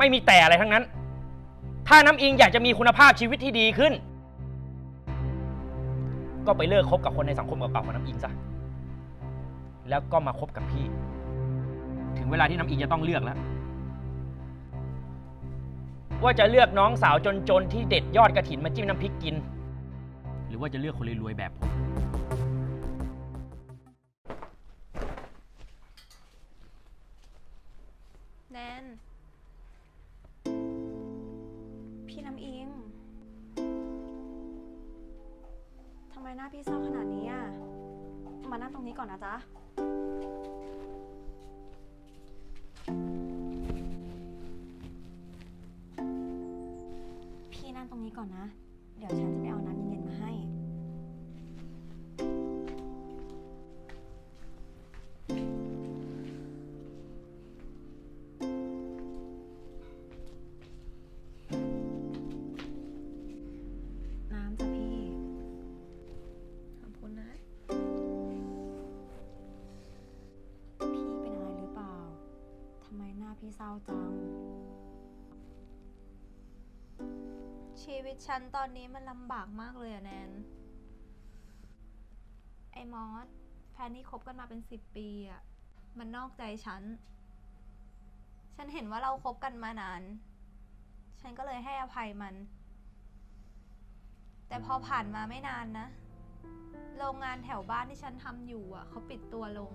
ไม่มีแต่อะไรทั้งนั้น ถ้าน้ำอิงอยากจะมีคุณภาพชีวิตที่ดีขึ้น ก็ไปเลิกคบกับคนในสังคมเก่าๆของน้ำอิงซะ แล้วก็มาคบกับพี่ ถึงเวลาที่น้ำอิงจะต้องเลือกแล้ว ว่าจะเลือกน้องสาวจนๆที่เด็ดยอดกระถินมาจิ้มน้ำพริกกิน หรือว่าจะเลือกคนรวยๆแบบผม แนน หน้าพี่เศร้าขนาดนี้อะ มานั่งตรงนี้ก่อนนะจ๊ะ พี่นั่งตรงนี้ก่อนนะ พี่เศร้าจัง ชีวิตฉันตอนนี้มันลำบากมากเลยอะแนน ไอ้มอสแฟนที่คบกันมาเป็นสิบปีอะมันนอกใจฉัน ฉันเห็นว่าเราคบกันมานาน ฉันก็เลยให้อภัยมัน แต่พอผ่านมาไม่นานนะ โรงงานแถวบ้านที่ฉันทำอยู่อะเขาปิดตัวลง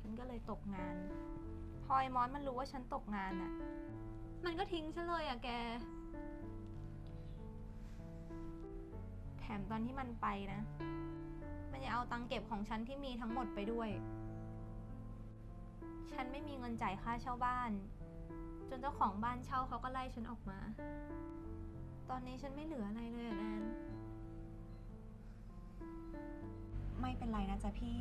ฉันก็เลยตกงาน พอไอ้มอสมันรู้ว่าฉันตกงานอะมันก็ทิ้งฉันเลยอะแก แถมตอนที่มันไปนะ มันยังเอาตังเก็บของฉันที่มีทั้งหมดไปด้วย ฉันไม่มีเงินจ่ายค่าเช่าบ้าน จนเจ้าของบ้านเช่าเขาก็ไล่ฉันออกมา ตอนนี้ฉันไม่เหลืออะไรเลยอะแนนไม่เป็นไรนะจ๊ะพี่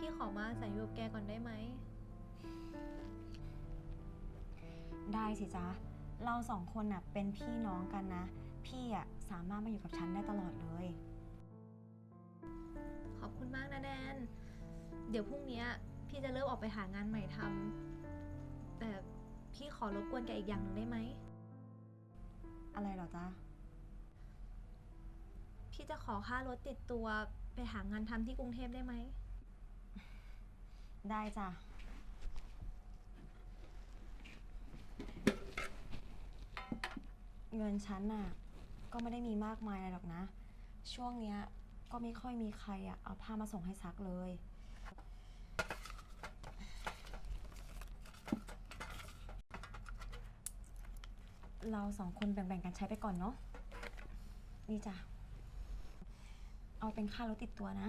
พี่ขอมาอาศัยอยู่กับแกก่อนได้ไหม ได้สิจ๊ะ เราสองคนน่ะเป็นพี่น้องกันนะ พี่อะสามารถมาอยู่กับฉันได้ตลอดเลย ขอบคุณมากนะแนนเดี๋ยวพรุ่งเนี้ยพี่จะเริ่มออกไปหางานใหม่ทำแต่พี่ขอรบกวนแกอีกอย่างหนึ่งได้ไหม อะไรเหรอจ๊ะ พี่จะขอค่ารถติดตัวไปหางานทำที่กรุงเทพได้ไหม ได้จ้ะ เงินฉันน่ะ ก็ไม่ได้มีมากมายอะไรหรอกนะ ช่วงเนี้ยก็ไม่ค่อยมีใครอะเอาผ้ามาส่งให้ซักเลย เราสองคนแบ่งๆกันใช้ไปก่อนเนาะนี่จ้ะ เอาเป็นค่ารถติดตัวนะ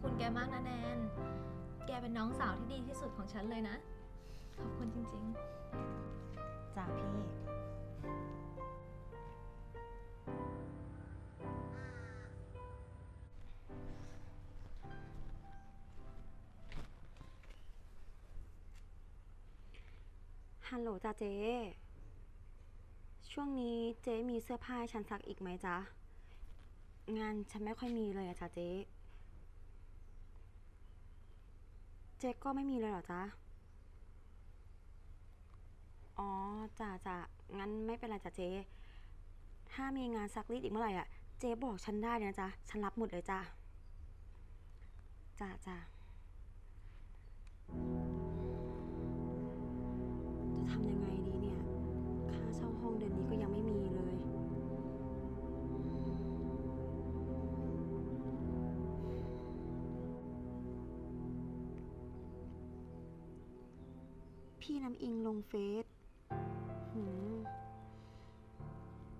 คุณแกมากนะแนน แกเป็นน้องสาวที่ดีที่สุดของฉันเลยนะ ขอบคุณจริงจ้าพี่ ฮัลโหลจ้าเจ๊ ช่วงนี้เจ๊มีเสื้อผ้าให้ฉันซักอีกไหมจ๊ะ งานฉันไม่ค่อยมีเลยอะจ้าเจ๊ เจ๊ก็ไม่มีเลยเหรอจ๊ะ อ๋อจ้าจ้างั้นไม่เป็นไรจ้ะเจ๊ ถ้ามีงานซักรีดอีกเมื่อไหร่อะ เจ๊บอกฉันได้เลยนะจ๊ะ ฉันรับหมดเลยจ้าจ้าจ้าจะ พี่น้ำอิงลงเฟซหืม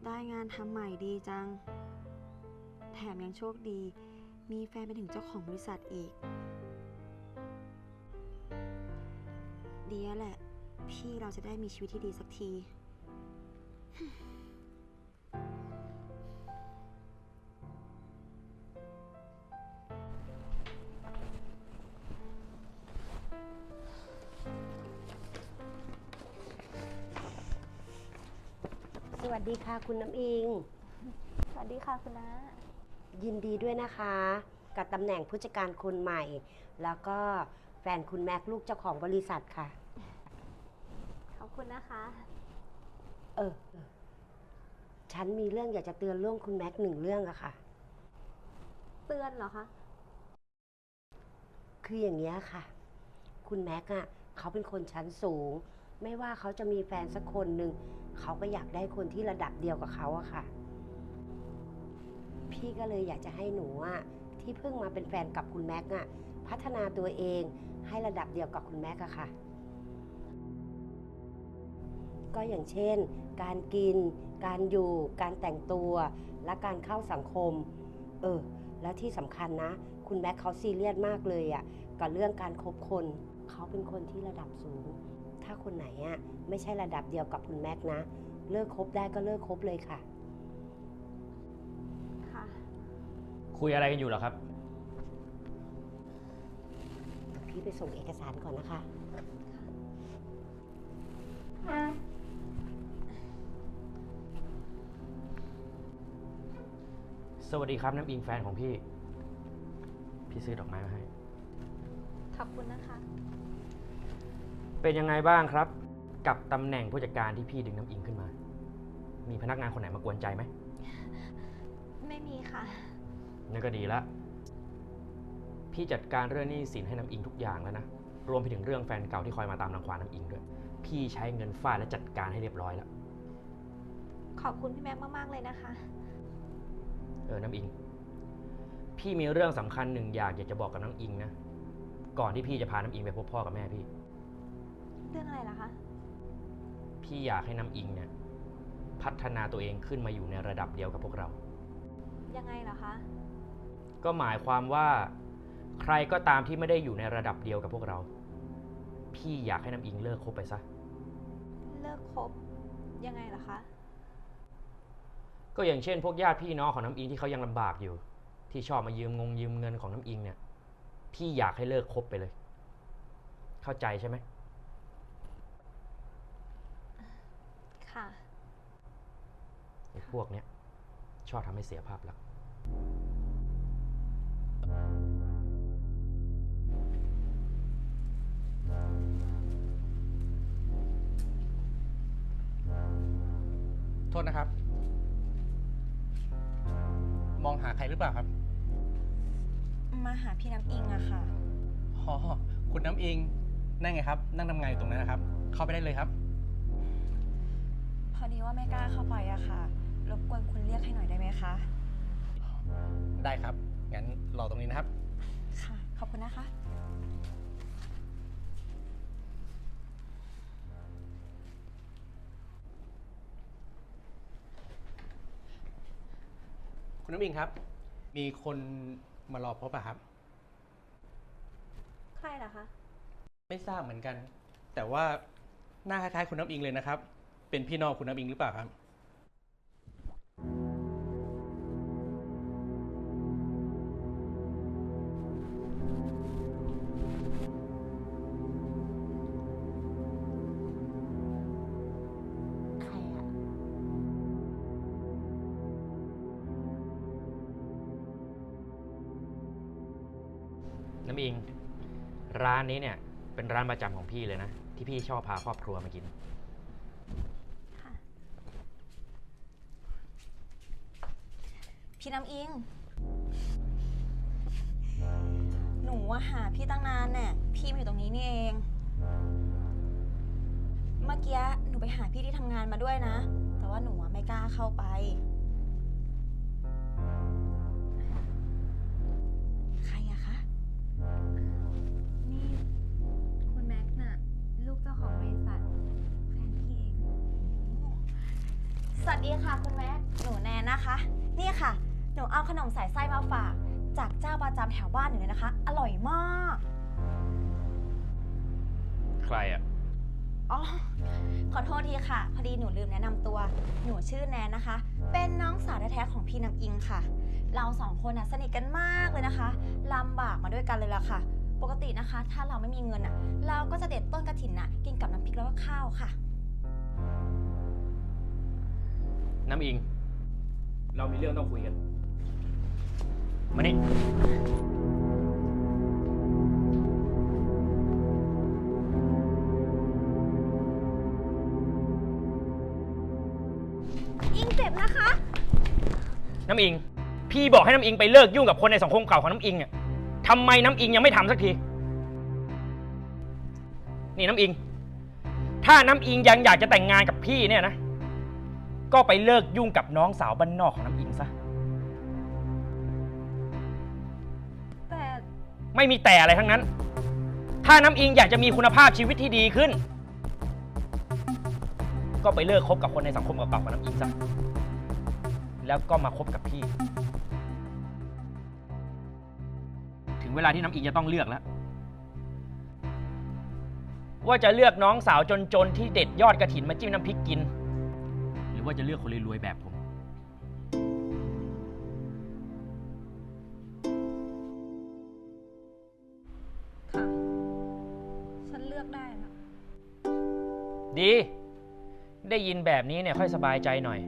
ได้งานทำใหม่ดีจัง แถมยังโชคดี มีแฟนเป็นถึงเจ้าของบริษัทอีก ดีแล้วแหละ พี่เราจะได้มีชีวิตที่ดีสักที ดีค่ะคุณน้ำอิงๆสวัสดีค่ะคุณน้ายินดีด้วยนะคะ กับตำแหน่งผู้จัดการคนใหม่ แล้วก็แฟนคุณแม็กซ์ลูกเจ้าของบริษัทค่ะ ขอบคุณนะคะเออเออ ฉันมีเรื่องอยากจะเตือนเรื่องคุณแม็กซ์หนึ่งเรื่องอะค่ะ เตือนเหรอคะ คืออย่างนี้ยค่ะ คุณแม็กซ์อะเขาเป็นคนชั้นสูง ไม่ว่าเขาจะมีแฟนสักคนหนึ่ง เขาก็อยากได้คนที่ระดับเดียวกับเขาอะค่ะ พี่ก็เลยอยากจะให้หนูอะที่เพิ่งมาเป็นแฟนกับคุณแม็กซ์อะพัฒนาตัวเองให้ระดับเดียวกับคุณแม็กซ์อะค่ะ ก็อย่างเช่น การกิน การอยู่ การแต่งตัว และการเข้าสังคม เออ แล้วที่สำคัญนะ คุณแม็กเขาซีเรียสมากเลยอะ่ะกับเรื่องการคบคน เขาเป็นคนที่ระดับสูง ถ้าคนไหนอะ่ะไม่ใช่ระดับเดียวกับคุณแม็กนะ เลิกคบได้ก็เลิกคบเลยค่ะ ค่ะ คุยอะไรกันอยู่เหรอครับ พี่ไปส่งเอกสารก่อนนะคะ สวัสดีครับน้ำอิงแฟนของพี่ พี่ซื้อดอกไม้มาให้ ขอบคุณนะคะ เป็นยังไงบ้างครับ กับตำแหน่งผู้จัดการที่พี่ดึงน้ำอิงขึ้นมา มีพนักงานคนไหนมากวนใจไหมไม่มีค่ะ นั่นก็ดีละ พี่จัดการเรื่องหนี้สินให้น้ำอิงทุกอย่างแล้วนะ รวมไปถึงเรื่องแฟนเก่าที่คอยมาตามรังควานน้ำอิงด้วย พี่ใช้เงินฟาดและจัดการให้เรียบร้อยแล้ว ขอบคุณพี่แม็กมาก ๆ เลยนะคะ เออ น้ำอิง พี่มีเรื่องสำคัญหนึ่งอยากอยากจะบอกกับน้ำอิงนะ ก่อนที่พี่จะพาน้ำอิงไปพบพ่อกับแม่พี่ เรื่องอะไรล่ะคะ พี่อยากให้น้ำอิงเนี่ยพัฒนาตัวเองขึ้นมาอยู่ในระดับเดียวกับพวกเรา ยังไงเหรอคะ ก็หมายความว่า ใครก็ตามที่ไม่ได้อยู่ในระดับเดียวกับพวกเรา พี่อยากให้น้ำอิงเลิกคบไปซะ เลิกคบยังไงเหรอคะ ก็อย่างเช่น พวกญาติพี่น้องของน้ำอิงที่เขายังลำบากอยู่ ที่ชอบมายืมงงยืมเงินของน้ำอิงเนี่ย พี่อยากให้เลิกคบไปเลย เข้าใจใช่ไหม ค่ะ ไอ้ พวกเนี้ยชอบทำให้เสียภาพลักษณ์โทษนะครับ มองหาใครหรือเปล่าครับมาหาพี่น้ำอิงอะค่ะ อ๋อคุณน้ำอิง นั่งไงครับ นั่งทำงานอยู่ตรงนั้นนะครับ เข้าไปได้เลยครับ พอดีว่าไม่กล้าเข้าไปอะค่ะ รบกวนคุณเรียกให้หน่อยได้ไหมคะ ได้ครับ งั้นรอตรงนี้นะครับ ค่ะ ขอบคุณนะคะ คุณน้ำอิงครับ มีคนมารอพบอะครับ ใครเหรอคะ ไม่ทราบเหมือนกัน แต่ว่าหน้าคล้ายๆคุณน้ำอิงเลยนะครับ เป็นพี่น้องคุณน้ำอิงหรือเปล่าครับ อิง ร้านนี้เนี่ย เป็นร้านประจำของพี่เลยนะ ที่พี่ชอบพาครอบครัวมากิน ค่ะ พี่น้ำอิง หนูว่าหาพี่ตั้งนานแน่ะพี่มาอยู่ตรงนี้นี่เอง เมื่อกี้หนูไปหาพี่ที่ทำงานมาด้วยนะ แต่ว่าหนูอะไม่กล้าเข้าไป วัสดีค่ะคุณแม็กหนูแนนนะคะ นี่ค่ะ หนูเอาขนมสายไส้มาฝาก จากเจ้าประจำแถวบ้านหนูเลยนะคะ อร่อยมาก ใครอะ อ๋อ ขอโทษทีค่ะ พอดีหนูลืมแนะนำตัว หนูชื่อแนนนะคะ เป็นน้องสาวแท้ๆของพี่น้ำอิงค่ะ เราสองคนน่ะสนิทกันมากเลยนะคะลำบากมาด้วยกันเลยล่ะค่ะ ปกตินะคะ ถ้าเราไม่มีเงินอะ เราก็จะเด็ดต้นกระถินน่ะ กินกับน้ำพริกแล้วก็ข้าวค่ะ น้ำอิง เรามีเรื่องต้องคุยกัน มานี่ อิงเจ็บนะคะ น้ำอิง พี่บอกให้น้ำอิงไปเลิกยุ่งกับคนในสังคมเก่าของน้ำอิงอะทำไมน้ำอิงยังไม่ทำสักที นี่น้ำอิง ถ้าน้ำอิงยังอยากจะแต่งงานกับพี่เนี่ยนะ ก็ไปเลิกยุ่งกับน้องสาวบ้านนอกของน้ำอิงซะ แต่ไม่มีแต่อะไรทั้งนั้น ถ้าน้ำอิงอยากจะมีคุณภาพชีวิตที่ดีขึ้น ก็ไปเลิกคบกับคนในสังคมเก่าๆของน้ำอิงซะ แล้วก็มาคบกับพี่ ถึงเวลาที่น้ำอิงจะต้องเลือกแล้ว ว่าจะเลือกน้องสาวจนๆที่เด็ดยอดกระถินมาจิ้มน้ำพริกกินหรือ ว่าจะเลือกคนรวยๆแบบผม ค่ะ ฉันเลือกได้ค่ะดี ได้ยินแบบนี้เนี่ยค่อยสบายใจหน่อย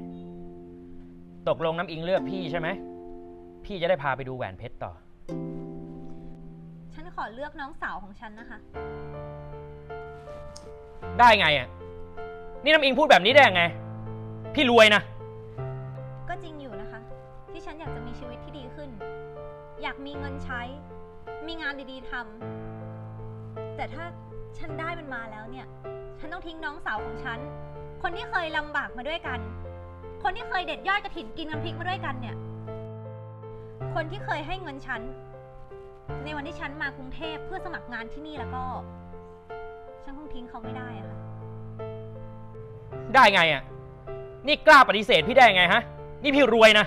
ตกลงน้ำอิงเลือกพี่ใช่ไหม พี่จะได้พาไปดูแหวนเพชรต่อ ฉันขอเลือกน้องสาวของฉันนะคะ ได้ไงอะ นี่น้ำอิงพูดแบบนี้ได้ยังไง พี่รวยนะ ก็จริงอยู่นะคะ ที่ฉันอยากจะมีชีวิตที่ดีขึ้น อยากมีเงินใช้ มีงานดีๆทำแต่ถ้าฉันได้มันมาแล้วเนี่ย ฉันต้องทิ้งน้องสาวของฉัน คนที่เคยลำบากมาด้วยกัน คนที่เคยเด็ดยอดกระถินกินน้ำพริกมาด้วยกันเนี่ย คนที่เคยให้เงินฉัน ในวันที่ฉันมากรุงเทพเพื่อสมัครงานที่นี่แล้วก็ ฉันคงทิ้งเขาไม่ได้อะค่ะ ได้ไงอะ นี่กล้าปฏิเสธพี่ได้ไงฮะ นี่พี่รวยนะ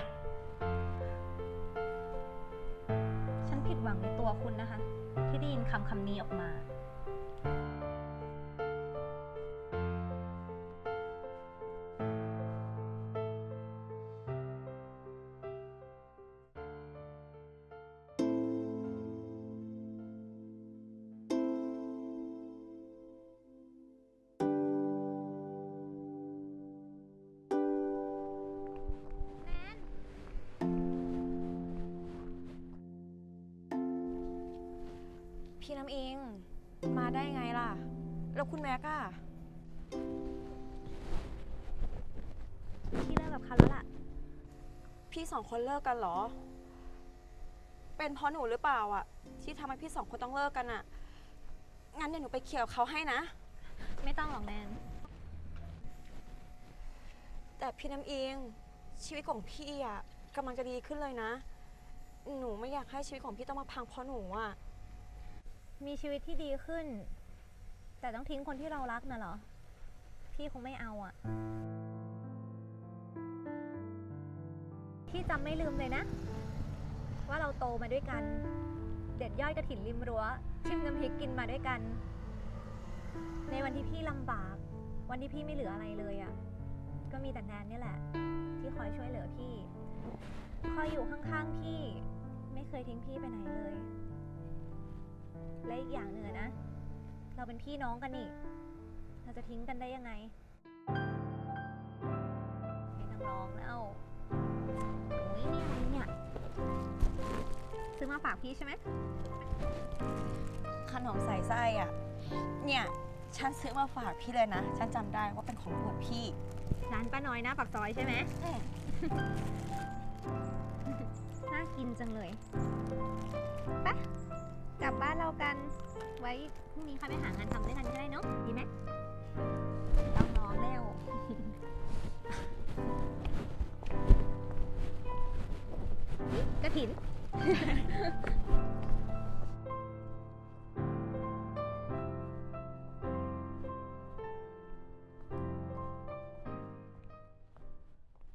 พี่น้ำอิง มาได้ไงล่ะ แล้วคุณแม็กอะพี่เลิกกับเขาแล้วล่ะ พี่สองคนเลิกกันเหรอ เป็นเพราะหนูหรือเปล่าอะที่ทำให้พี่สองคนต้องเลิกกันอะงั้นเดี๋ยวหนูไปเคลียร์กับเขาให้นะ ไม่ต้องหรอกแนน แต่พี่น้ำอิง ชีวิตของพี่อะกำลังจะดีขึ้นเลยนะ หนูไม่อยากให้ชีวิตของพี่ต้องมาพังเพราะหนูอะ มีชีวิตที่ดีขึ้น แต่ต้องทิ้งคนที่เรารักน่ะเหรอ พี่คงไม่เอาอะ่ะ พี่จำไม่ลืมเลยนะ ว่าเราโตมาด้วยกัน เด็ดย่อยกระถิ่นริมรั้ว ชิมน้ำพริกกินมาด้วยกัน ในวันที่พี่ลำบาก วันที่พี่ไม่เหลืออะไรเลยอะ่ะ ก็มีแต่แนนนี่แหละ ที่คอยช่วยเหลือพี่ คอยอยู่ข้างๆพี่ ไม่เคยทิ้งพี่ไปไหนเลย อีกอย่างหนึ่งอะนะ เราเป็นพี่น้องกันนี่ เราจะทิ้งกันได้ยังไงไม่ต้องร้องแล้วโอ้ยนี่อะไรเนี่ยซื้อมาฝากพี่ใช่ไหมขนมใส่ไส้อะเนี่ย ฉันซื้อมาฝากพี่เลยนะ ฉันจำได้ว่าเป็นของโปรดพี่ ร้านป้าน้อยหน้าปากซอยใช่ไหมอืม น่ากินจังเลยไปะ กลับบ้านเรากัน ไว้พรุ่งนี้ค่อยไปหางานทำด้วยกันก็ได้เนาะ ดีไหมต้องร้องแล้ว กระถิน